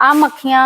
ਆ ਮੱਖੀਆਂ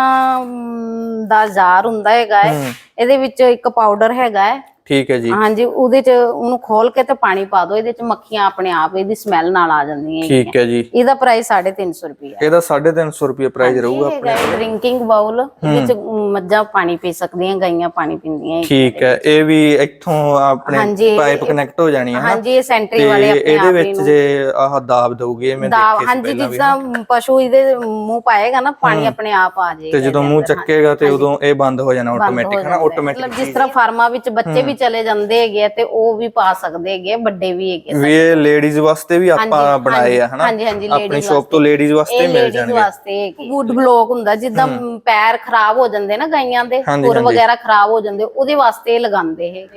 ਦਾ ਜ਼ਾਰ ਹੁੰਦਾ ਹੈਗਾ ਹੂੰ। ਇਹਦੇ ਵਿੱਚ ਇੱਕ ਪਾਊਡਰ ਹੈਗਾ ਹੈ ਠੀਕ ਹੈ ਜੀ। ਹਾਂਜੀ ਉਹਦੇ ਚ ਉਹਨੂੰ ਖੋਲ ਕੇ ਤੇ ਪਾਣੀ ਪਾ ਦਿਓ ਇਹਦੇ ਚ ਮੱਖੀਆਂ ਆਪਣੇ ਆਪ ਇਹਦੀ ਸਮੈਲ ਨਾਲ ਆ ਜਾਂਦੀਆਂ। ਠੀਕ ਹੈ ਜੀ। ਇਹਦਾ ਪ੍ਰਾਈਸ 350 ਰੁਪਏ ਹੈ। ਇਹਦਾ 350 ਰੁਪਏ ਪ੍ਰਾਈਸ ਰਹੂਗਾ ਹੈਗਾ ਡਰਿੰਕਿੰਗ ਬਾਉਲ ਇਹਦੇ ਚ ਮੱਝਾਂ ਪਾਣੀ ਪੀ ਸਕਦੀਆਂ ਗਾਈਆਂ ਪਾਣੀ ਪੀਂਦੀਆਂ। ਠੀਕ ਹੈ ਇਹ ਵੀ ਇੱਥੋਂ ਆਪਣੇ ਪਾਈਪ ਕਨੈਕਟ ਹੋ ਜਾਣੀ ਹੈ ਹਾਂਜੀ ਇਹ ਸੈਂਟਰੀ ਵਾਲੇ ਆਪਣੇ ਇਹਦੇ ਵਿੱਚ ਜੇ ਆਹ ਦਾਬ ਇਹ ਮੈਂ ਦਾ ਦੇਖੀ ਹਾਂਜੀ ਜਿੱਦਾਂ ਪਸ਼ੂ ਇਹਦੇ ਮੂੰਹ ਪਾਏਗਾ ਨਾ ਪਾਣੀ ਆਪਣੇ ਆਪ ਆ ਜਾਏਗਾ ਤੇ ਜਦੋਂ ਮੂੰਹ ਚੱਕੇਗਾ ਤੇ ਉਦੋਂ ਇਹ ਬੰਦ ਹੋ ਜਾਣਾ ਆਟੋਮੈਟਿਕ ਹੈ ਨਾ ਆਟੋਮੈਟਿਕ ਮਤਲਬ ਜਿਸ ਤਰ੍ਹਾਂ ਫਾਰਮਾਂ ਵਿੱਚ ਬੱਚੇ ਵੀ ਚਲੇ ਜਾਂਦੇ ਹੈਗੇ ਆ ਤੇ ਉਹ ਵੀ ਪਾ ਸਕਦੇ ਹੈਗੇ ਆ, ਵੱਡੇ ਵੀ ਹੈਗੇ ਆ। ਵੀ ਇਹ ਲੇਡੀਜ਼ ਵਾਸਤੇ ਵੀ ਆਪਾਂ ਬਣਾਏ ਆ ਹਨਾ? ਹਾਂਜੀ, ਹਾਂਜੀ, ਆਪਣੀ ladies ਸ਼ੌਪ ਤੋਂ ਲੇਡੀਜ਼ ਵਾਸਤੇ ਇਹ ਮਿਲ ਲੇਡੀਜ਼ ਜਾਣਗੇ। ਵਾਸਤੇ ਗੁੱਡ ਬਲੌਕ ਹੁੰਦਾ ਜਿੱਦਾਂ ਪੈਰ ਖਰਾਬ ਹੋ ਜਾਂਦੇ ਨਾ ਗਾਈਆਂ ਦੇ ਹਾਂਜੀ, ਖੁਰ ਹਾਂਜੀ। ਵਗੈਰਾ ਖਰਾਬ ਹੋ ਜਾਂਦੇ ਉਹਦੇ ਵਾਸਤੇ ਇਹ ਲਗਾਉਂਦੇ ਇਹ।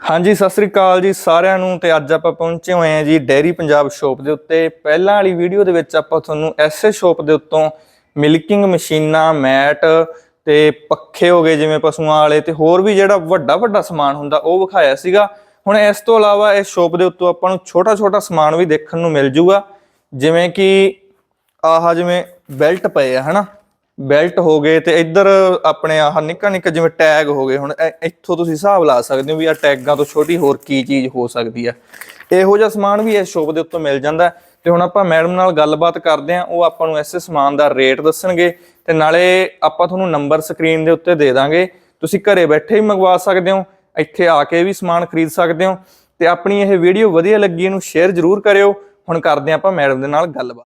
ਹਾਂਜੀ ਸਤਿ ਸ੍ਰੀ ਅਕਾਲ ਜੀ ਸਾਰਿਆਂ ਨੂੰ ਤੇ ਅੱਜ ਆਪਾਂ ਪਹੁੰਚੇ ਹੋਏ ਹਾਂ ਜੀ ਡੇਰੀ ਪੰਜਾਬ ਸ਼ੋਪ ਦੇ ਉੱਤੇ। ਪਹਿਲਾਂ ਵਾਲੀ ਵੀਡੀਓ ਦੇ ਵਿੱਚ ਆਪਾਂ ਤੁਹਾਨੂੰ ਐਸੇ ਸ਼ੋਪ ਦੇ ਉੱਤੋਂ ਮਿਲਕਿੰਗ ਮਸ਼ੀਨਾਂ ਮੈਟ ਤੇ ਪੱਖੇ ਹੋ ਗਏ ਜਿਵੇਂ ਪਸ਼ੂਆਂ ਵਾਲੇ ਤੇ ਹੋਰ ਵੀ ਜਿਹੜਾ ਵੱਡਾ ਵੱਡਾ ਸਮਾਨ ਹੁੰਦਾ ਉਹ ਵਿਖਾਇਆ ਸੀਗਾ। ਹੁਣ ਇਸ ਤੋਂ ਇਲਾਵਾ ਇਸ ਸ਼ੋਪ ਦੇ ਉੱਤੋਂ ਆਪਾਂ ਨੂੰ ਛੋਟਾ ਛੋਟਾ ਸਮਾਨ ਵੀ ਦੇਖਣ ਨੂੰ ਮਿਲ ਜੂਗਾ। ਜਿਵੇਂ ਕਿ ਆਹ ਜਿਵੇਂ ਬੈਲਟ ਪਏ ਆ, ਹਨਾ? ਬੈਲਟ ਹੋ ਗਏ ਤੇ ਇੱਧਰ ਆਪਣੇ ਆਹ ਨਿੱਕਾ ਨਿੱਕਾ ਜਿਵੇਂ ਟੈਗ ਹੋ ਗਏ। ਹੁਣ ਇੱਥੋਂ ਤੁਸੀਂ ਹਿਸਾਬ ਲਾ ਸਕਦੇ ਹੋ ਵੀ ਆ ਟੈਗਾਂ ਤੋਂ ਛੋਟੀ ਹੋਰ ਕੀ ਚੀਜ਼ ਹੋ ਸਕਦੀ ਆ। ਇਹੋ ਜਿਹਾ ਸਮਾਨ ਵੀ ਇਸ ਸ਼ੋਪ ਦੇ ਉੱਤੋਂ ਮਿਲ ਜਾਂਦਾ। ਤੇ ਹੁਣ ਆਪਾਂ ਮੈਡਮ ਨਾਲ ਗੱਲਬਾਤ ਕਰਦੇ ਹਾਂ, ਉਹ ਆਪਾਂ ਨੂੰ ਇਸ ਸਮਾਨ ਦਾ ਰੇਟ ਦੱਸਣਗੇ ਤੇ ਨਾਲੇ ਆਪਾਂ ਤੁਹਾਨੂੰ ਨੰਬਰ ਸਕਰੀਨ ਦੇ ਉੱਤੇ ਦੇ ਦਾਂਗੇ। ਤੁਸੀਂ ਘਰੇ ਬੈਠੇ ਹੀ ਮੰਗਵਾ ਸਕਦੇ ਹੋ, ਇੱਥੇ ਆ ਕੇ ਵੀ ਸਮਾਨ ਖਰੀਦ ਸਕਦੇ ਹੋ ਤੇ ਆਪਣੀ ਇਹ ਵੀਡੀਓ ਵਧੀਆ ਲੱਗੀ ਇਹਨੂੰ ਸ਼ੇਅਰ ਜ਼ਰੂਰ ਕਰਿਓ। ਹੁਣ ਕਰਦੇ ਹਾਂ ਆਪਾਂ ਮੈਡਮ ਦੇ ਨਾਲ ਗੱਲਬਾਤ।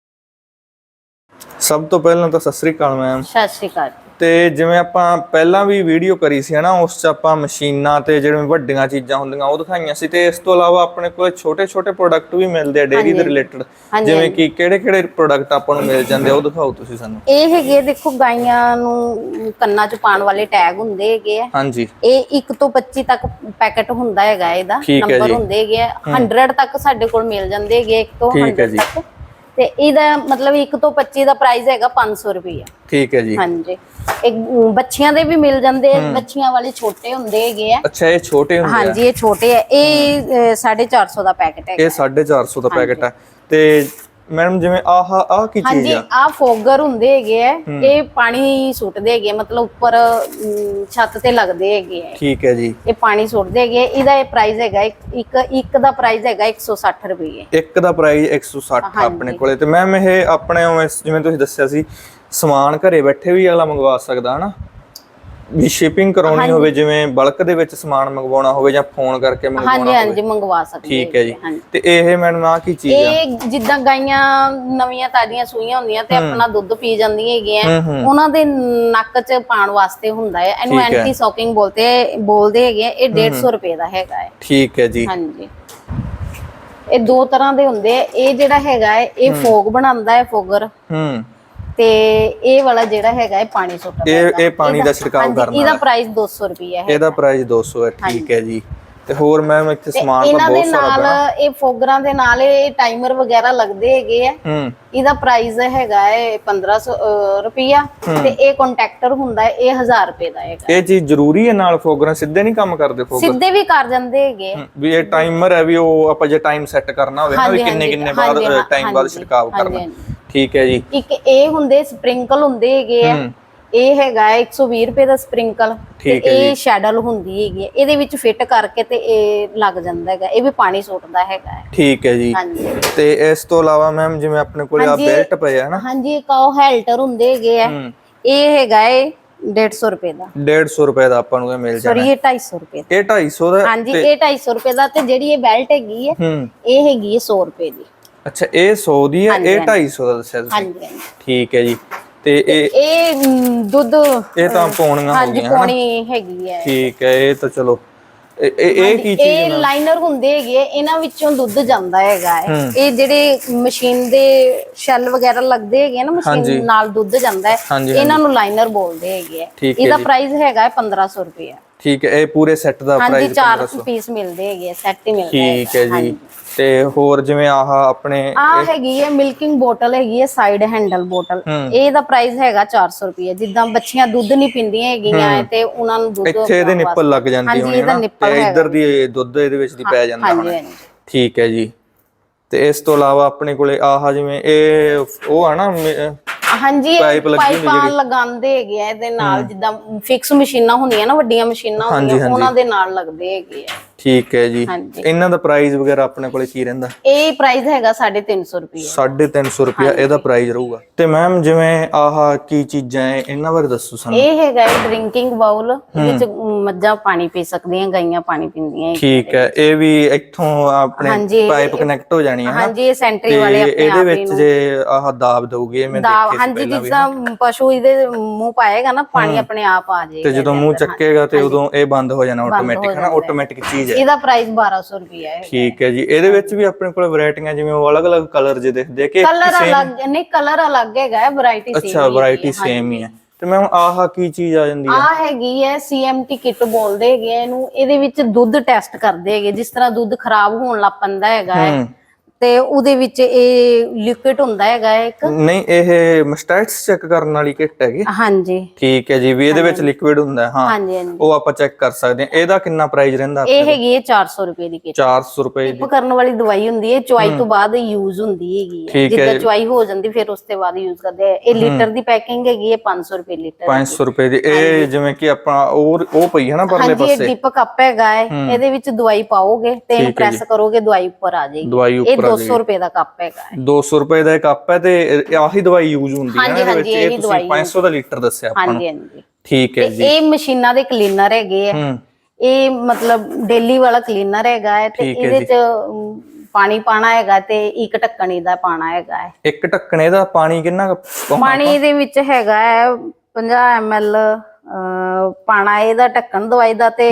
ਸਭ ਤੋਂ ਪਹਿਲਾਂ ਤਾਂ ਸਤਿ ਸ੍ਰੀ ਅਕਾਲ ਮੈਮ। ਸਤਿ ਸ਼੍ਰੀ ਅਕਾਲ। ਤੇ ਜਿਵੇਂ ਆਪਾਂ ਪਹਿਲਾਂ ਵੀ ਵੀਡੀਓ ਕਰੀ ਸੀ ਹਨਾ ਉਸ 'ਚ ਆਪਾਂ ਮਸ਼ੀਨਾਂ ਤੇ ਜਿਵੇਂ ਵੱਡੀਆਂ ਚੀਜ਼ਾਂ ਹੁੰਦੀਆਂ ਉਹ ਦਿਖਾਈਆਂ ਸੀ ਤੇ ਇਸ ਤੋਂ ਇਲਾਵਾ ਆਪਣੇ ਕੋਲ ਛੋਟੇ-ਛੋਟੇ ਪ੍ਰੋਡਕਟ ਵੀ ਮਿਲਦੇ ਆ ਡੇਰੀ ਦੇ ਰਿਲੇਟਡ ਜਿਵੇਂ ਕਿ ਕਿਹੜੇ-ਕਿਹੜੇ ਪ੍ਰੋਡਕਟ ਆਪਾਂ ਨੂੰ ਮਿਲ ਜਾਂਦੇ ਆ ਉਹ ਦਿਖਾਓ ਤੁਸੀਂ ਸਾਨੂੰ। ਇਹ ਹੈਗੇ ਦੇਖੋ ਗਾਈਆਂ ਨੂੰ ਕੰਨਾਂ 'ਚ ਪਾਉਣ ਵਾਲੇ ਟੈਗ ਹੁੰਦੇ ਹੈਗੇ ਆ। ਹਾਂਜੀ। ਇਹ 1 ਤੋਂ 25 ਤੱਕ ਪੈਕੇਟ ਹੁੰਦਾ ਹੈਗਾ ਇਹਦਾ ਨੰਬਰ। ਹੁੰਦੇ ਹੈਗੇ ਆ। 100 ਤੱਕ ਸਾਡੇ ਕੋਲ ਮਿਲ ਜਾਂਦੇ ਹੈਗੇ 1 ਤੋਂ ਠੀਕ ਹੈ 100 ਜੀ। ਤੱਕ। ਤੇ ਇਹਦਾ ਮਤਲਬ 1 ਤੋਂ 25 ਦਾ ਪ੍ਰਾਈਸ ਹੈਗਾ 500 ਰੁਪਏ ਠੀਕ ਹੈ ਜੀ। ਹਾਂਜੀ। ਇੱਕ ਬੱਚਿਆਂ ਦੇ ਵੀ ਮਿਲ ਜਾਂਦੇ ਆ ਬੱਚਿਆਂ ਵਾਲੇ ਛੋਟੇ ਹੁੰਦੇ ਹੈਗੇ ਆ। ਅੱਛਾ ਇਹ ਛੋਟੇ ਹੁੰਦੇ ਆ? ਹਾਂਜੀ ਇਹ ਛੋਟੇ ਆ। ਇਹ ਅ, 450 ਦਾ ਪੈਕੇਟ ਹੈਗਾ। ਇਹ 450 ਦਾ ਪੈਕੇਟ ਆ। ਤੇ ਮੈਡਮ ਜਿਵੇਂ ਆਹ ਆਹ ਕੀ ਚੀਜ਼ ਹਾਂਜੀ ਆ? ਆ ਫੋਗਰ ਹੁੰਦੇ ਹੈਗੇ ਆ। ਇਹ ਪਾਣੀ ਸੁੱਟਦੇ ਹੈਗੇ ਮਤਲਬ ਉੱਪਰ ਛੱਤ ਤੇ ਲੱਗਦੇ ਹੈਗੇ ਆ। ਠੀਕ ਹੈ ਜੀ। ਇਹ ਪਾਣੀ ਸੁੱਟਦੇ ਹੈਗੇ। ਇਹਦਾ ਇਹ ਪ੍ਰਾਈਸ ਹੈਗਾ ਇੱਕ ਇੱਕ ਦਾ ਪ੍ਰਾਈਸ ਹੈਗਾ 160 ਰੁਪਏ। ਇੱਕ ਦਾ ਪ੍ਰਾਈਸ 160 ਆਪਣੇ ਕੋਲੇ। ਤੇ ਮੈਮ ਇਹ ਆਪਣੇ ਜਿਵੇਂ ਤੁਸੀਂ ਦੱਸਿਆ ਸੀ ਸਮਾਨ ਘਰੇ ਬੈਠੇ ਵੀ ਅਗਲਾ ਮੰਗਵਾ ਸਕਦਾ ਹਨਾ? ਵੀ ਸ਼ਿਪਿੰਗ ਕਰਾਉਣੀ ਹੋਵੇ ਜਿਵੇਂ ਬਲਕ ਦੇ ਵਿੱਚ ਸਮਾਨ ਮੰਗਵਾਉਣਾ ਹੋਵੇ ਜਾਂ ਫੋਨ ਕਰਕੇ ਹਾਂਜੀ ਮੰਗਵਾਉਣਾ ਹਾਂਜੀ ਮੰਗਵਾ ਸਕਦੇ ਠੀਕ ਹੈ ਜੀ। ਹਾਂਜੀ। ਤੇ ਇਹ ਮੈਡਮ ਆ ਕੀ ਚੀਜ਼ ਆ? ਇਹ ਜਿੱਦਾਂ ਗਾਈਆਂ ਨਵੀਆਂ ਤਾਜ਼ੀਆਂ ਸੂਈਆਂ ਹੁੰਦੀਆਂ ਤੇ ਆਪਣਾ ਦੁੱਧ ਪੀ ਜਾਂਦੀਆਂ ਹੈਗੀਆਂ। ਹੂੰ, ਹੂੰ। ਉਹਨਾਂ ਦੇ ਨੱਕ 'ਚ ਪਾਣ ਵਾਸਤੇ ਹੁੰਦਾ ਹੈ। ਇਹਨੂੰ। ਐਂਟੀ ਸੌਕਿੰਗ ਬੋਲਦੇ ਬੋਲਦੇ ਹੈਗੇ। ਇਹ 150 ਰੁਪਏ ਦਾ ਹੈਗਾ ਹੈ। ਠੀਕ ਹੈ ਜੀ। ਹਾਂਜੀ। ਇਹ ਦੋ ਤਰ੍ਹਾਂ ਦੇ ਹੁੰਦੇ ਆ। ਇਹ ਜਿਹੜਾ ਹੈਗਾ ਹੈ ਇਹ ਫੋਗ ਬਣਾਉਂਦਾ ਹੈ ਫੋਗਰ। ਹੂੰ। ਤੇ ਇਹ ਵਾਲਾ ਜਿਹੜਾ ਹੈਗਾ ਹੈ ਪਾਣੀ ਸੁੱਟਦਾ ਇਹ ਇਹ ਪਾਣੀ ਦਾ ਛਿੜਕਾਅ ਕਰਨ। ਇਹਦਾ ਪ੍ਰਾਈਸ 200 ਰੁਪਏ ਹੈ ਇਹਦਾ ਪ੍ਰਾਈਸ 200 ਹੈ ਠੀਕ ਹੈ ਜੀ। ਤੇ ਹੋਰ ਮੈਮ ਇੱਥੇ ਸਮਾਨ ਤਾਂ ਇਹਨਾਂ ਦੇ ਬਹੁਤ ਸਾਰਾ ਨਾਲ ਇਹ ਫੋਗਰਾਂ ਦੇ ਨਾਲ ਇਹ ਟਾਈਮਰ ਵਗੈਰਾ ਲੱਗਦੇ ਹੈਗੇ ਆ। ਹੂੰ। ਇਹਦਾ ਪ੍ਰਾਈਸ ਹੈਗਾ ਹੈ 1500 ਅਹ, ਰੁਪਈਆ। ਤੇ ਇਹ ਕੰਟੈਕਟਰ ਹੁੰਦਾ ਹੈ ਇਹ 1000 ਰੁਪਏ ਦਾ ਹੈਗਾ। ਇਹ ਚੀਜ਼ ਜ਼ਰੂਰੀ ਹੈ ਨਾਲ ਫੋਗਰਾਂ ਸਿੱਧੇ ਨਹੀਂ ਕੰਮ ਕਰਦੇ ਫੋਗਰ? ਸਿੱਧੇ ਵੀ ਕਰ ਜਾਂਦੇ ਹੈਗੇ। ਵੀ ਇਹ ਟਾਈਮਰ ਹੈ ਵੀ ਉਹ ਆਪਾਂ ਜੇ ਟਾਈਮ ਸੈੱਟ ਕਰਨਾ ਹੋਵੇ ਨਾ ਵੀ ਕਿੰਨੇ ਕਿੰਨੇ ਬਾਅਦ ਟਾਈਮ ਬਾਅਦ ਛਿੜਕਾਅ ਕਰਨਾ। ਠੀਕ ਹੈ ਜੀ। ਇੱਕ ਇਹ ਹੁੰਦੇ ਸਪ੍ਰਿੰਕਲ ਹੁੰਦੇ ਹੈਗੇ ਆ। ਇਹ ਹੈਗਾ ਹੈ 120 ਰੁਪਏ ਦਾ ਸਪ੍ਰਿੰਕਲ ਤੇ ਇਹ ਸ਼ੈਡਲ ਹੁੰਦੀ ਹੈਗੀ ਹੈ। ਇਹਦੇ ਵਿੱਚ ਫਿੱਟ ਕਰਕੇ ਤੇ ਇਹ ਲੱਗ ਜਾਂਦਾ ਹੈਗਾ। ਇਹ ਵੀ ਪਾਣੀ ਸੁੱਟਦਾ ਹੈਗਾ। ਠੀਕ ਹੈ ਜੀ। ਹਾਂਜੀ। ਤੇ ਇਸ ਤੋਂ ਇਲਾਵਾ ਮੈਮ ਜਿਵੇਂ ਆਪਣੇ ਕੋਲੇ ਆ। ਬੈਲਟ ਪਏ ਆ ਨਾ। ਹਾਂਜੀ ਇੱਕ ਉਹ ਹੈਲਟਰ ਹੁੰਦੇ ਹੈਗੇ ਆ। ਇਹ ਹੈਗਾ ਹੈ 150 ਰੁਪਏ ਦਾ। 150 ਰੁਪਏ ਦਾ ਆਪਾਂ ਨੂੰ ਇਹ ਮਿਲ ਜਾਣਾ। ਸੌਰੀ ਇਹ 250 ਰੁਪਏ ਦਾ। ਇਹ 250 ਦਾ ਹਾਂਜੀ ਇਹ 250 ਰੁਪਏ ਦਾ ਤੇ ਜਿਹੜੀ ਇਹ ਬੈਲਟ ਹੈਗੀ ਹੈ ਹੂੰ। ਇਹ ਹੈਗੀ ਹੈ 100 ਰੁਪਏ ਦੀ। ਅੱਛਾ ਇਹ 100 ਦੀ ਹੈ ਇਹ 250 ਦਾ ਦੱਸਿਆ ਤੁਸੀਂ? ਹਾਂਜੀ ਹਾਂਜੀ। ਠੀਕ ਹੈ ਜੀ। ਤੇ ਇਹ ਇਹ ਦੁੱਧ ਇਹ ਤਾਂ ਪੌਣੀਆਂ ਹੋ ਹਾਂਜੀ? ਪੌਣੀ ਹੈਗੀ ਹੈ। ਠੀਕ ਹੈ ਇਹ ਤਾਂ ਚਲੋ। ਇਹ ਇਹ ਕੀ ਚੀਜ਼ ਇਹ ਲਾਈਨਰ ਹੁੰਦੇ ਹੈਗੇ ਇਹਨਾਂ ਵਿੱਚੋਂ ਦੁੱਧ ਜਾਂਦਾ ਹੈਗਾ। ਇਹ ਜਿਹੜੇ ਮਸ਼ੀਨ ਦੇ ਸ਼ੈਲ ਵਗੈਰਾ ਲੱਗਦੇ ਹੈਗੇ ਨਾ ਹਾਂਜੀ। ਮਸ਼ੀਨ ਨਾਲ ਦੁੱਧ ਜਾਂਦਾ ਹੈ। ਹਾਂਜੀ, ਇਹਨਾਂ ਨੂੰ ਲਾਈਨਰ ਬੋਲਦੇ ਹੈਗੇ ਇਹਦਾ। ਪ੍ਰਾਈਸ ਹੈਗਾ ਹੈ 1500 ਰੁਪਏ ਠੀਕ ਹੈ ਇਹ ਪੂਰੇ ਸੈੱਟ ਦਾ ਹਾਂਜੀ ਪ੍ਰਾਈਸ ਚਾਰ ਪੀਸ ਮਿਲਦੇ ਹੈਗੇ ਸੈੱਟ ਹੀ ਮਿਲਦਾ ਠੀਕ ਹੈ ਜੀ। ਤੇ ਹੋਰ ਜਿਵੇਂ ਆਹ ਆਪਣੇ ਆ ਹੈਗੀ ਹੈ ਮਿਲਕਿੰਗ ਬੋਟਲ ਹੈਗੀ ਹੈ ਸਾਈਡ ਹੈਂਡਲ ਬੋਟਲ ਹੂੰ। ਇਹਦਾ ਪ੍ਰਾਈਸ ਹੈਗਾ 400 ਰੁਪਏ ਜਿੱਦਾਂ ਬੱਚੀਆਂ ਦੁੱਧ ਨਹੀਂ ਪੀਂਦੀਆਂ ਹੈਗੀਆਂ ਤੇ ਉਹਨਾਂ ਨੂੰ ਦੁੱਧ ਇੱਥੇ ਇਹਦੇ ਨਿੱਪਲ ਲੱਗ ਜਾਂਦੀ ਹੋਣੀ ਨਾ ਨਿੱਪਲ ਤੇ। ਇੱਧਰ ਦੀ ਇਹ ਦੁੱਧ ਇਹਦੇ ਵਿੱਚ ਦੀ ਪੈ ਜਾਂਦਾ ਹਾਂਜੀ ਹੋਣਾ। ਹਾਂਜੀ। ਠੀਕ ਹੈ ਜੀ। ਤੇ ਇਸ ਤੋਂ ਇਲਾਵਾ ਆਪਣੇ ਕੋਲੇ ਆਹ ਜਿਵੇਂ ਇਹ ਉਹ ਆ ਨਾ ਹਾਂਜੀ ਇਹ ਪਾਈਪ ਲਗਾਉਂਦੇ ਹੈਗੇ ਆ ਇਹਦੇ ਨਾਲ ਜਿੱਦਾਂ ਫਿਕਸ ਮਸ਼ੀਨਾਂ ਹੁੰਦੀਆਂ ਨਾ ਵੱਡੀਆਂ ਮਸ਼ੀਨਾਂ ਹੁੰਦੀਆਂ। ਉਹਨਾਂ ਦੇ ਨਾਲ ਲੱਗਦੇ ਹੈਗੇ ਆ। ਠੀਕ ਹੈ ਜੀ। ਹਾਂਜੀ। ਇਹਨਾਂ ਦਾ ਪ੍ਰਾਈਸ ਵਗੈਰਾ ਆਪਣੇ ਕੋਲੇ ਕੀ ਰਹਿੰਦਾ? ਇਹ ਪ੍ਰਾਈਸ ਹੈਗਾ 350 ਰੁਪਏ। 350 ਰੁਪਿਆ ਇਹਦਾ ਪ੍ਰਾਈਸ ਰਹੂਗਾ। ਤੇ ਮੈਮ ਜਿਵੇਂ ਆਹ ਕੀ ਚੀਜ਼ਾਂ ਹੈ ਇਹਨਾਂ ਬਾਰੇ ਦੱਸੋ ਸਾਨੂੰ। ਇਹ ਹੈਗਾ ਡਰਿੰਕਿੰਗ ਬਾਉਲ ਇਹਦੇ ਵਿੱਚ ਮੱਝਾਂ ਪਾਣੀ ਪੀ ਸਕਦੀਆਂ ਗਾਈਆਂ ਪਾਣੀ ਪੀਂਦੀਆਂ। ਠੀਕ ਹੈ। ਇਹ ਵੀ ਇੱਥੋਂ ਆਪਣੇ ਪਾਈਪ ਕਨੈਕਟ ਹੋ ਜਾਣੀ ਹੈ ਨਾ। ਹਾਂਜੀ ਇਹ ਸੈਂਟਰੀ ਤੇ ਵਾਲੇ ਆਪਣੇ ਇਹਦੇ ਆਪ ਵਿੱਚ ਜੇ ਆਹ ਦਾਬ ਦਊਗੀ ਮੈਂ ਦਾ ਦੇਖੀ ਸੀ ਹਾਂਜੀ ਪਹਿਲਾਂ ਵੀ। ਜਿੱਦਾਂ ਪਸ਼ੂ ਇਹਦੇ ਮੂੰਹ ਪਾਏਗਾ ਨਾ ਪਾਣੀ ਆਪਣੇ ਆਪ ਆ ਜਾਏਗਾ ਤੇ ਜਦੋਂ ਮੂੰਹ ਚੱਕੇਗਾ ਤੇ ਉਦੋਂ ਇਹ ਬੰਦ ਹੋ ਜਾਣਾ ਆਟੋਮੈਟਿਕ ਹੈ ਨਾ? ਆਟੋਮੈਟਿਕ ਚੀਜ਼ ਹੈ। ਇਹਦਾ ਪ੍ਰਾਈਸ 1200 ਰੁਪਏ ਹੈ। ਠੀਕ ਹੈ ਜੀ। ਇਹਦੇ ਵਿੱਚ ਵੀ ਆਪਣੇ ਕੋਲ ਵੈਰਾਈਟੀਆਂ ਜਿਵੇਂ ਉਹ ਅਲੱਗ-ਅਲੱਗ ਕਲਰ ਜੇ ਦਿਖਦੇ ਆ ਕਿ ਕਲਰ ਅਲੱਗ ਨਹੀਂ ਕਲਰ ਅਲੱਗ ਹੈਗਾ ਹੈ ਵੈਰਾਈਟੀ ਸੇਮ ਅੱਛਾ ਵੈਰਾਈਟੀ ਸੇਮ ਹੀ। ਹੈ ਤੇ ਮੈਮ ਆਹ ਕੀ ਚੀਜ਼ ਆ ਜਾਂਦੀ ਹੈ? ਆ ਹੈਗੀ ਹੈ ਸੀਐਮਟੀ ਕਿੱਟ ਬੋਲਦੇ ਹੈਗੇ ਇਹਨੂੰ। ਇਹਦੇ ਵਿੱਚ ਦੁੱਧ ਟੈਸਟ ਕਰਦੇ ਹੈਗੇ। ਜਿਸ ਤਰ੍ਹਾਂ ਦੁੱਧ ਖਰਾਬ ਹੋਣ ਲੱਗ ਪੈਂਦਾ ਹੈਗਾ ਹੂੰ। ਤੇ ਉਹਦੇ ਵਿੱਚ ਇਹ ਲਿਕਵਿਡ ਹੁੰਦਾ ਹੈਗਾ ਇੱਕ? ਨਹੀਂ ਇਹ ਮਸਟੈਟਸ ਚੈੱਕ ਕਰਨ ਵਾਲੀ ਕਿੱਟ ਹੈਗੀ। ਹਾਂਜੀ। ਠੀਕ ਹੈ ਜੀ ਵੀ ਇਹਦੇ ਵਿੱਚ ਲਿਕਵਿਡ ਹੁੰਦਾ ਹੈ, ਹਾਂ। ਹਾਂਜੀ ਹਾਂਜੀ। ਉਹ ਆਪਾਂ ਚੈੱਕ ਕਰ ਸਕਦੇ ਹਾਂ। ਇਹਦਾ ਕਿੰਨਾ ਪ੍ਰਾਈਸ ਰਹਿੰਦਾ ਇਹ ਹੈਗੀ ਹੈ 400 ਰੁਪਏ ਦੀ ਕਿੱਟ। 400 ਰੁਪਏ ਦੀ। ਕਰਨ ਵਾਲੀ ਦਵਾਈ ਹੁੰਦੀ ਹੈ ਚੁਆਈ ਤੋਂ ਬਾਅਦ ਯੂਜ਼ ਹੁੰਦੀ ਹੈਗੀ ਜਿੱਦਾਂ ਚੁਆਈ ਹੋ ਜਾਂਦੀ ਫਿਰ ਉਸ ਤੋਂ ਬਾਅਦ ਯੂਜ਼ ਕਰਦੇ ਆ। ਇਹ ਲੀਟਰ ਦੀ ਪੈਕਿੰਗ ਹੈਗੀ ਹੈ 500 ਰੁਪਏ ਲੀਟਰ 500 ਰੁਪਏ ਦੀ। ਇਹ ਜਿਵੇਂ ਕਿ ਆਪਾਂ ਉਹ ਉਹ ਪਈ ਹੈ ਨਾ ਪਰਲੇ ਹਾਂਜੀ ਇਹ ਪਾਸੇ? ਡਿਪ ਕੱਪ ਹੈਗਾ ਇਹਦੇ ਵਿੱਚ ਦਵਾਈ ਪਾਓਗੇ ਤੇ ਇਹਨੂੰ ਪ੍ਰੈਸ ਕਰੋਗੇ ਦਵਾਈ ਉੱਪਰ ਆ ਜਾਏਗੀ। ਦਵਾਈ ਉੱਪਰ 200 ਰੁਪਏ ਦਾ ਕੱਪ ਹੈਗਾ ਹੈ 200 ਰੁਪਏ ਦਾ ਕੱਪ ਹੈ ਤੇ ਆਹੀ ਦਵਾਈ ਯੂਜ਼ ਹੁੰਦੀ ਹੈ ਇਹਦੇ ਵਿੱਚ ਇਹ ਤੁਸੀਂ ਦਵਾਈ 500 ਦਾ ਲੀਟਰ ਦੱਸਿਆ ਆਪਾਂ ਹਾਂਜੀ ਹਾਂਜੀ। ਠੀਕ ਹੈ ਜੀ। ਇਹ ਮਸ਼ੀਨਾਂ ਦੇ ਕਲੀਨਰ ਹੈਗੇ ਆ। ਇਹ ਮਤਲਬ ਡੇਲੀ ਵਾਲਾ ਕਲੀਨਰ ਹੈਗਾ ਹੈ ਤੇ ਇਹਦੇ ਚ ਪਾਣੀ ਪਾਣਾ ਹੈਗਾ ਤੇ ਇੱਕ ਢੱਕਣ ਇਹਦਾ ਪਾਣਾ ਹੈਗਾ ਹੈ। ਇੱਕ ਢੱਕਣੇ ਦਾ ਪਾਣੀ ਕਿੰਨਾ? ਪਾਣੀ ਇਹਦੇ ਵਿੱਚ ਹੈਗਾ ਹੈ 50 ml ਪਾਣਾ ਇਹਦਾ ਢੱਕਣ ਦਵਾਈ ਦਾ ਤੇ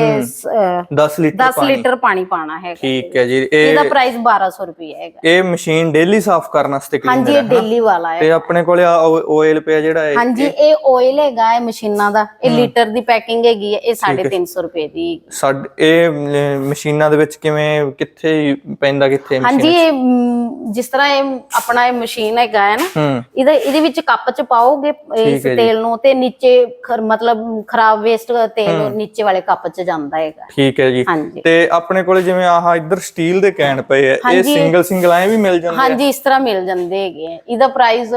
10 ਲੀਟਰ 10 ਲੀਟਰ ਪਾਣੀ ਪਾਣਾ ਹੈਗਾ ਠੀਕ ਹੈ ਜੀ। ਇਹ ਇਹਦਾ ਪ੍ਰਾਈਸ 1200 ਰੁਪਏ ਹੈਗਾ। ਇਹ ਮਸ਼ੀਨ ਡੇਲੀ ਸਾਫ਼ ਕਰਨ ਵਾਸਤੇ ਹਾਂਜੀ ਕਲੀਨਰ ਇਹ ਡੇਲੀ ਵਾਲਾ ਹੈ। ਤੇ ਆਪਣੇ ਕੋਲੇ ਆਇਲ ਪਿਆ ਜਿਹੜਾ ਇਹ ਹਾਂਜੀ ਇਹ ਆਇਲ ਹੈਗਾ ਹੈ ਮਸ਼ੀਨਾਂ ਦਾ। ਇਹ ਲੀਟਰ ਦੀ ਪੈਕਿੰਗ ਹੈਗੀ ਹੈ ਇਹ 350 ਰੁਪਏ ਦੀ। ਸਾਡੇ ਇਹ ਮਸ਼ੀਨਾਂ ਦੇ ਵਿੱਚ ਕਿਵੇਂ ਕਿੱਥੇ ਪੈਂਦਾ ਕਿੱਥੇ ਹਾਂਜੀ ਇਹ ਜਿਸ ਤਰ੍ਹਾਂ ਇਹ ਆਪਣਾ ਇਹ ਮਸ਼ੀਨ ਹੈਗਾ ਹੈ ਨਾ ਹੂੰ। ਇਹਦੇ ਇਹਦੇ ਵਿੱਚ ਕੱਪ ਚ ਪਾਓਗੇ ਇਸ ਤੇਲ ਨੂੰ ਤੇ ਨੀਚੇ ਮਤਲਬ ਖਰਾਬ ਵੇਸਟ ਤੇਲ ਨੀਚੇ ਵਾਲੇ ਕੱਪ ਚ ਜਾਂਦਾ ਹੈਗਾ। ਠੀਕ ਹੈ ਜੀ। ਹਾਂਜੀ। ਤੇ ਆਪਣੇ ਕੋਲੇ ਜਿਵੇਂ ਆਹ ਇੱਧਰ ਸਟੀਲ ਦੇ ਕੈਨ ਪਏ ਆ ਇਹ ਸਿੰਗਲ ਸਿੰਗਲ ਐ ਵੀ ਮਿਲ ਜਾਂਦੇ ਆ? ਹਾਂਜੀ ਇਸ ਤਰ੍ਹਾਂ ਮਿਲ ਜਾਂਦੇ ਹੈਗੇ। ਇਹਦਾ ਪ੍ਰਾਈਸ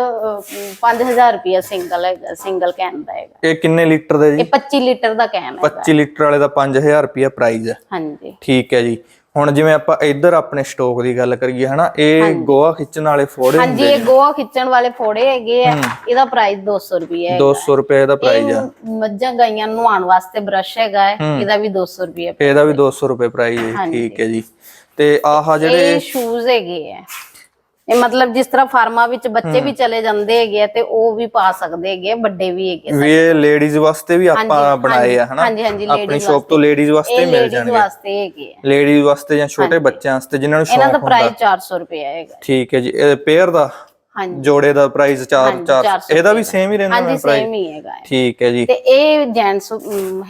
5000 ਰੁਪਿਆ ਸਿੰਗਲ ਹੈਗਾ ਸਿੰਗਲ ਕੈਨ ਦਾ ਹੈਗਾ। ਇਹ ਕਿੰਨੇ ਲੀਟਰ ਦਾ ਜੀ? ਇਹ 25 ਲੀਟਰ ਦਾ ਕੈਨ ਹੈ 25 ਲੀਟਰ ਵਾਲੇ ਦਾ 5000 ਰੁਪਿਆ ਪ੍ਰਾਈਸ ਹੈ ਹਾਂਜੀ। ਠੀਕ ਹੈ ਜੀ। ਹੁਣ ਜਿਵੇਂ ਆਪਾਂ ਇੱਧਰ ਆਪਣੇ ਸਟਾਕ ਦੀ ਗੱਲ ਕਰੀਏ ਹਨਾ ਇਹ ਗੋਆ ਖਿੱਚਣ ਵਾਲੇ ਫੋੜੇ ਹਾਂਜੀ ਇਹ ਗੋਆ ਖਿੱਚਣ ਵਾਲੇ ਫੋੜੇ ਹੈਗੇ ਆ। ਇਹਦਾ ਪ੍ਰਾਈਸ 200 ਰੁਪਏ ਹੈ 200 ਰੁਪਏ ਦਾ ਪ੍ਰਾਈਸ ਆ। ਮੱਝਾਂ ਗਾਈਆਂ ਨੂੰ ਨਹਾਉਣ ਵਾਸਤੇ ਬ੍ਰਸ਼ ਹੈਗਾ ਇਹਦਾ ਵੀ 200 ਰੁਪਏ ਇਹਦਾ ਵੀ 200 ਰੁਪਏ ਪ੍ਰਾਈਸ ਹੈ ਠੀਕ ਹੈ ਜੀ। ਤੇ ਆਹ ਜਿਹੜੇ ਇਹ ਸ਼ੂਜ਼ ਹੈਗੇ ਆ। ਇਹ ਮਤਲਬ ਜਿਸ ਤਰ੍ਹਾਂ ਫਾਰਮਾਂ ਵਿੱਚ ਬੱਚੇ ਵੀ ਚਲੇ ਜਾਂਦੇ ਹੈਗੇ ਆ ਤੇ ਉਹ ਵੀ ਪਾ ਸਕਦੇ ਹੈਗੇ ਵੱਡੇ ਵੀ ਹੈਗੇ। ਵੀ ਇਹ ਲੇਡੀਜ਼ ਵਾਸਤੇ ਵੀ ਆਪਾਂ ਬਣਾਏ ਆ ਹਨਾ? ਹਾਂਜੀ ਹਾਂਜੀ ਆਪਣੀ ਲੇਡੀਜ਼ ਸ਼ੌਪ ਤੋਂ ਲੇਡੀਜ਼ ਵਾਸਤੇ ਮਿਲ ਲੇਡੀਜ਼ ਜਾਣਗੇ। ਵਾਸਤੇ ਹੈਗੇ ਲੇਡੀਜ਼ ਵਾਸਤੇ ਜਾਂ ਛੋਟੇ ਬੱਚਿਆਂ ਵਾਸਤੇ ਜਿਨ੍ਹਾਂ ਨੂੰ ਇਹਨਾਂ ਦਾ ਸ਼ੌਕ ਪ੍ਰਾਈਸ 400 ਰੁਪਏ ਹੈਗਾ। ਠੀਕ ਹੈ ਜੀ ਇਹ ਪੇਅਰ ਦਾ? ਹਾਂਜੀ। ਜੋੜੇ ਦਾ ਪ੍ਰਾਈਸ 4 4 400 ਇਹਦਾ ਵੀ ਸੇਮ ਹੀ ਰਹਿੰਦਾ ਹਾਂਜੀ ਸੇਮ ਹੀ ਹੈਗਾ ਹੈ। ਠੀਕ ਹੈ ਜੀ। ਤੇ ਇਹ ਜੈਂਟਸ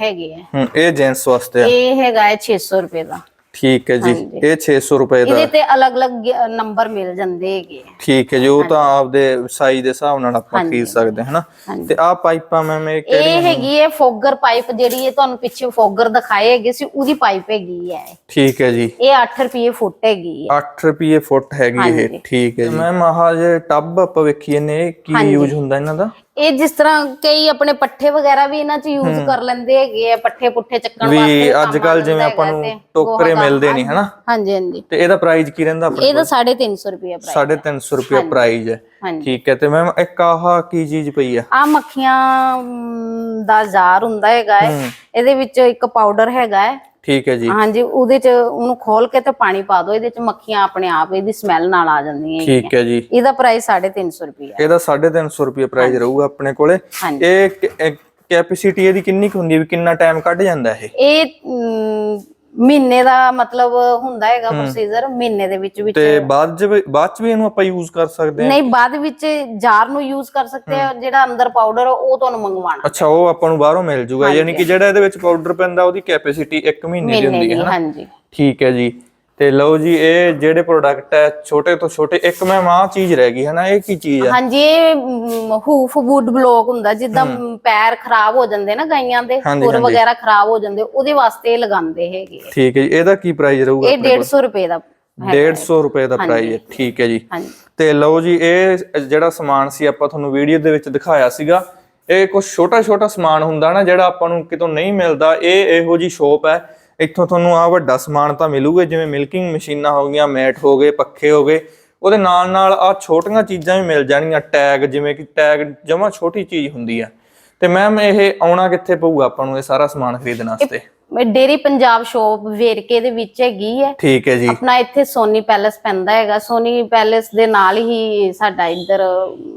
ਹੈਗੇ ਆ। ਹੂੰ ਇਹ ਜੈਂਟਸ ਵਾਸਤੇ ਆ। ਇਹ ਹੈਗਾ ਹੈ 600 ਰੁਪਏ ਦਾ। ਠੀਕ ਹੈ ਜੀ। ਇਹ 600 ਰੁਪਏ ਦਾ ਇਹਦੇ ਤੇ ਅਲੱਗ-ਅਲੱਗ ਨੰਬਰ ਮਿਲ ਜਾਂਦੇ ਹੈਗੇ। ਠੀਕ ਹੈ ਜੀ ਉਹ ਤਾਂ ਆਪਦੇ ਸਾਈਜ਼ ਦੇ ਹਿਸਾਬ ਨਾਲ ਆਪਾਂ ਖਰੀਦ ਸਕਦੇ ਹਾਂ ਹਨਾ? ਤੇ ਆਹ ਪਾਈਪਾਂ ਮੈਮ ਇਹ ਇਹ ਹੈਗੀ ਹੈ ਫੋਗਰ ਪਾਈਪ ਜਿਹੜੀ ਇਹ ਤੁਹਾਨੂੰ ਪਿੱਛੇ ਫੋਗਰ ਦਿਖਾਏ ਹੈਗੇ ਸੀ ਉਹਦੀ ਪਾਈਪ ਹੈਗੀ ਹੈ ਠੀਕ ਹੈ ਜੀ। ਇਹ 8 ਰੁਪਏ ਫੁੱਟ ਹੈਗੀ ਹੈ। 8 ਰੁਪਏ ਫੁੱਟ ਹੈਗੀ ਇਹ ਠੀਕ ਹੈ ਜੀ। ਮੈਮ ਆਹ ਜੇ ਟੱਬ ਆਪਾਂ ਵੇਖੀਏ ਨੇ ਕੀ ਯੂਜ਼ ਹੁੰਦਾ ਇਹਨਾਂ ਦਾ? ਇਹ ਜਿਸ ਤਰ੍ਹਾਂ ਕਈ ਆਪਣੇ ਪੱਠੇ ਵਗੈਰਾ ਵੀ ਇਹਨਾਂ 'ਚ ਯੂਜ਼ ਕਰ ਲੈਂਦੇ ਹੈਗੇ ਆ ਪੱਠੇ ਪੁੱਠੇ ਚੱਕਣ ਵੀ ਵਾਸਤੇ ਕੰਮ ਅੱਜ ਕੱਲ ਜਿਵੇਂ ਆਪਾਂ ਹੈਗਾ ਨੂੰ ਤੇ ਟੋਕਰੇ ਮਿਲਦੇ ਨਹੀਂ ਹਨਾ? ਹਾਂਜੀ ਹਾਂਜੀ। ਤੇ ਇਹਦਾ ਪ੍ਰਾਈਸ ਕੀ ਰਹਿੰਦਾ ਆਪਣੇ ਇਹਦਾ 350 ਰੁਪਏ ਪ੍ਰਾਈਸ 350 ਰੁਪਏ ਪ੍ਰਾਈਸ ਹੈ। ਹਾਂਜੀ। ਠੀਕ ਹੈ ਤੇ ਮੈਮ ਇੱਕ ਆਹ ਕੀ ਚੀਜ਼ ਪਈ ਆ? ਆ ਮੱਖੀਆਂ ਦਾ ਜ਼ਾਰ ਹੁੰਦਾ ਹੈਗਾ ਹੈ। ਇਹਦੇ ਵਿੱਚ ਇੱਕ ਪਾਊਡਰ ਹੈਗਾ ਹੈ। ਠੀਕ ਹੈ ਜੀ। ਹਾਂਜੀ ਉਹਦੇ 'ਚ ਉਹਨੂੰ ਖੋਲ ਕੇ ਤੇ ਪਾਣੀ ਪਾ ਦਿਓ ਇਹਦੇ 'ਚ ਮੱਖੀਆਂ ਆਪਣੇ ਆਪ ਇਹਦੀ ਸਮੈਲ ਨਾਲ ਆ ਜਾਂਦੀਆਂ। ਠੀਕ ਹੈ ਜੀ। ਇਹਦਾ ਪ੍ਰਾਈਸ 350 ਰੁਪਏ ਹੈ। ਇਹਦਾ 350 ਰੁਪਏ ਪ੍ਰਾਈਸ ਰਹੂਗਾ ਆਪਣੇ ਕੋਲੇ। ਇਹ ਕੈਪੈਸਿਟੀ ਇਹਦੀ ਕਿੰਨੀ ਕੁ ਹੁੰਦੀ ਹੈ ਵੀ ਕਿੰਨਾ ਟਾਈਮ ਕੱਢ ਜਾਂਦਾ ਇਹ? ਇਹ ਮਹੀਨੇ ਦਾ ਮਤਲਬ ਹੁੰਦਾ ਹੈਗਾ ਪ੍ਰੋਸੀਜਰ ਮਹੀਨੇ ਦੇ ਵਿੱਚ ਵਿੱਚ। ਤੇ ਬਾਅਦ ਚ ਬਾਅਦ ਚ ਵੀ ਇਹਨੂੰ ਆਪਾਂ ਯੂਜ਼ ਕਰ ਸਕਦੇ ਹਾਂ? ਨਹੀਂ ਬਾਅਦ ਵਿੱਚ ਜਾਰ ਨੂੰ ਯੂਜ਼ ਕਰ ਸਕਦੇ ਆ ਜਿਹੜਾ ਅੰਦਰ ਪਾਊਡਰ ਉਹ ਤੁਹਾਨੂੰ ਮੰਗਵਾਉਣਾ ਅੱਛਾ ਉਹ ਆਪਾਂ ਨੂੰ ਬਾਹਰੋਂ ਮਿਲ ਜੂਗਾ ਯਾਨੀ ਕਿ ਜਿਹੜਾ ਇਹਦੇ ਵਿੱਚ ਪਾਊਡਰ ਪੈਂਦਾ ਉਹਦੀ ਕੈਪੈਸਿਟੀ 1 ਮਹੀਨੇ ਦੀ ਹੁੰਦੀ ਹੈ ਹਾਂਜੀ। ਠੀਕ ਹੈ ਜੀ। ਤੇ ਲਓ ਜੀ ਇਹ ਜਿਹੜੇ ਪ੍ਰੋਡਕਟ ਹੈ ਛੋਟੇ ਤੋਂ ਛੋਟੇ ਇੱਕ ਮੈਂ ਆਹ ਚੀਜ਼ ਰਹਿ ਗਈ ਹੈ ਨਾ ਇਹ ਕੀ ਚੀਜ਼ ਆ ਹਾਂਜੀ ਇਹ ਮ, ਹੂਫ ਵੁੱਡ ਬਲੌਕ ਹੁੰਦਾ ਜਿੱਦਾਂ ਮ, ਪੈਰ ਖਰਾਬ ਹੋ ਜਾਂਦੇ ਨਾ ਗਾਈਆਂ ਦੇ ਹਾਂਜੀ। ਵਗੈਰਾ ਖਰਾਬ ਹੋ ਜਾਂਦੇ ਉਹਦੇ ਵਾਸਤੇ ਇਹ ਲਗਾਉਂਦੇ ਹੈਗੇ ਠੀਕ ਹੈ ਜੀ ਇਹਦਾ ਕੀ ਪ੍ਰਾਈਸ ਰਹੂਗਾ ਇਹ 150 ਰੁਪਏ ਦਾ 150 ਰੁਪਏ ਦਾ ਪ੍ਰਾਈਸ ਹੈ ਠੀਕ ਹੈ ਜੀ। ਤੇ ਲਓ ਜੀ ਇਹ ਜਿਹੜਾ ਸਮਾਨ ਸੀ ਆਪਾਂ ਤੁਹਾਨੂੰ ਵੀਡੀਓ ਦੇ ਵਿੱਚ ਦਿਖਾਇਆ ਸੀਗਾ ਇਹ ਕੁਝ ਛੋਟਾ ਛੋਟਾ ਸਮਾਨ ਹੁੰਦਾ ਨਾ ਜਿਹੜਾ ਆਪਾਂ ਨੂੰ ਕਿਤੋਂ ਨਹੀਂ ਮਿਲਦਾ ਇਹ ਇਹੋ ਜੀ ਸ਼ੋਪ ਹੈ ਇੱਥੋਂ ਤੁਹਾਨੂੰ ਆ ਵੱਡਾ ਸਮਾਨ ਤਾਂ ਮਿਲੂਗਾ, ਜਿਵੇਂ ਮਿਲਕਿੰਗ ਮਸ਼ੀਨਾਂ ਹੋ ਗਈਆਂ, ਮੈਟ ਹੋ ਗਏ, ਪੱਖੇ ਹੋ ਗਏ। ਉਹਦੇ ਨਾਲ ਨਾਲ ਆ ਛੋਟੀਆਂ ਚੀਜ਼ਾਂ ਵੀ ਮਿਲ ਜਾਣਗੀਆਂ ਟੈਗ, ਜਿਵੇਂ ਕਿ ਟੈਗ ਜਮਾ ਛੋਟੀ ਚੀਜ਼ ਹੁੰਦੀ ਆ। ਤੇ ਮੈਮ, ਇਹ ਆਉਣਾ ਕਿੱਥੇ ਪਊਗਾ ਆਪਾਂ ਨੂੰ ਇਹ ਸਾਰਾ ਸਮਾਨ ਖਰੀਦਣ ਵਾਸਤੇ? ਡੇਰੀ ਪੰਜਾਬ ਸ਼ੋਪ ਵੇਰਕੇ ਦੇ ਵਿੱਚ ਹੈਗੀ ਹੈ। ਠੀਕ ਹੈ ਜੀ। ਆਪਣਾ ਇੱਥੇ ਸੋਨੀ ਪੈਲੇਸ ਪੈਂਦਾ ਹੈਗਾ। ਸੋਨੀ ਪੈਲੇਸ ਦੇ ਨਾਲ ਹੀ ਸਾਡਾ ਇੱਧਰ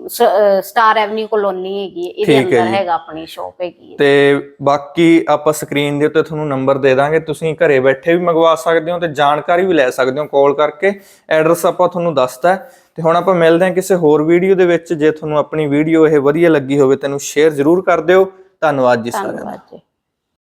ਸਟਾਰ ਐਵਨਿਊ ਕਲੋਨੀ ਹੈਗੀ ਹੈ। ਇਹਦੇ ਅੰਦਰ। ਹੈਗਾ ਆਪਣੀ ਸ਼ੋਪ ਹੈਗੀ ਹੈ। ਤੇ ਬਾਕੀ ਆਪਾਂ ਸਕਰੀਨ ਦੇ ਉੱਤੇ ਤੁਹਾਨੂੰ ਨੰਬਰ ਦੇ ਦਾਂਗੇ। ਤੁਸੀਂ ਘਰੇ ਬੈਠੇ ਵੀ ਮੰਗਵਾ ਸਕਦੇ ਹੋ ਤੇ ਜਾਣਕਾਰੀ ਵੀ ਲੈ ਸਕਦੇ ਹੋ ਕਾਲ ਕਰਕੇ। ਐਡਰੈਸ ਆਪਾਂ ਤੁਹਾਨੂੰ ਦੱਸਤਾ। ਤੇ ਹੁਣ ਆਪਾਂ ਮਿਲਦੇ ਹਾਂ ਕਿਸੇ ਹੋਰ ਵੀਡੀਓ ਦੇ ਵਿੱਚ। ਜੇ ਤੁਹਾਨੂੰ ਆਪਣੀ ਵੀਡੀਓ ਇਹ ਵਧੀਆ ਲੱਗੀ ਹੋਵੇ ਤੈਨੂੰ ਸ਼ੇਅਰ ਜ਼ਰੂਰ ਕਰ ਦਿਓ। ਧੰਨਵਾਦ ਜੀ ਸਾਰਿਆਂ ਦਾ।